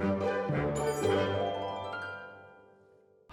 Thank you.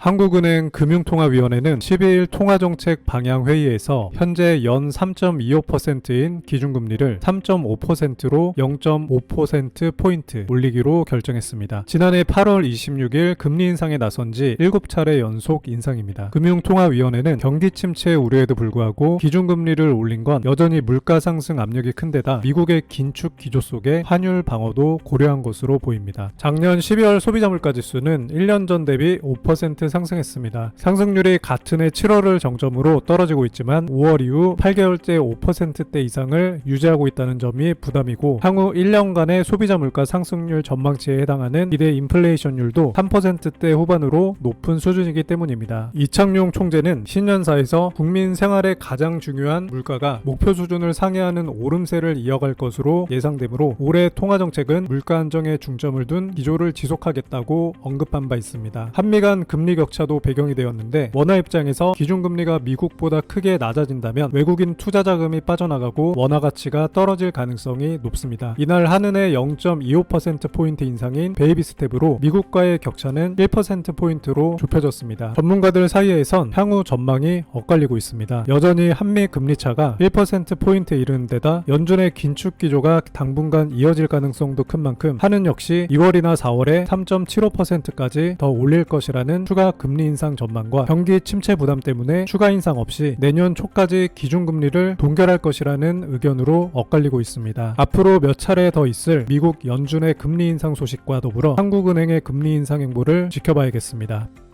한국은행 금융통화위원회는 12일 통화정책 방향회의에서 현재 연 3.25%인 기준금리를 3.5%로 0.5%포인트 올리기로 결정했습니다. 지난해 8월 26일 금리 인상에 나선 지 7차례 연속 인상입니다. 금융통화위원회는 경기 침체 우려에도 불구하고 기준금리를 올린 건 여전히 물가 상승 압력이 큰 데다 미국의 긴축 기조 속에 환율 방어도 고려한 것으로 보입니다. 작년 12월 소비자 물가 지수는 1년 전 대비 5% 상승했습니다. 상승률이 같은 해 7월을 정점으로 떨어지고 있지만 5월 이후 8개월째 5%대 이상을 유지하고 있다는 점이 부담이고 향후 1년간의 소비자 물가 상승률 전망치에 해당하는 기대 인플레이션율도 3%대 후반으로 높은 수준이기 때문입니다. 이창용 총재는 신년사에서 국민 생활에 가장 중요한 물가가 목표 수준을 상회하는 오름세를 이어갈 것으로 예상되므로 올해 통화 정책은 물가 안정에 중점을 둔 기조를 지속하겠다고 언급한 바 있습니다. 한미 간 금리 격 차도 배경이 되었는데 원화 입장에서 기준금리가 미국보다 크게 낮아진다면 외국인 투자 자금이 빠져나가고 원화 가치가 떨어질 가능성이 높습니다. 이날 한은의 0.25%포인트 인상인 베이비 스텝으로 미국과의 격차는 1%포인트로 좁혀졌습니다. 전문가들 사이에선 향후 전망이 엇갈리고 있습니다. 여전히 한미 금리 차가 1%포인트에 이르는 데다 연준의 긴축 기조가 당분간 이어질 가능성도 큰 만큼 한은 역시 2월이나 4월에 3.75%까지 더 올릴 것이라는 추가 금리 인상 전망과 경기 침체 부담 때문에 추가 인상 없이 내년 초까지 기준금리를 동결할 것이라는 의견으로 엇갈리고 있습니다. 앞으로 몇 차례 더 있을 미국 연준의 금리 인상 소식과 더불어 한국은행의 금리 인상 행보를 지켜봐야겠습니다.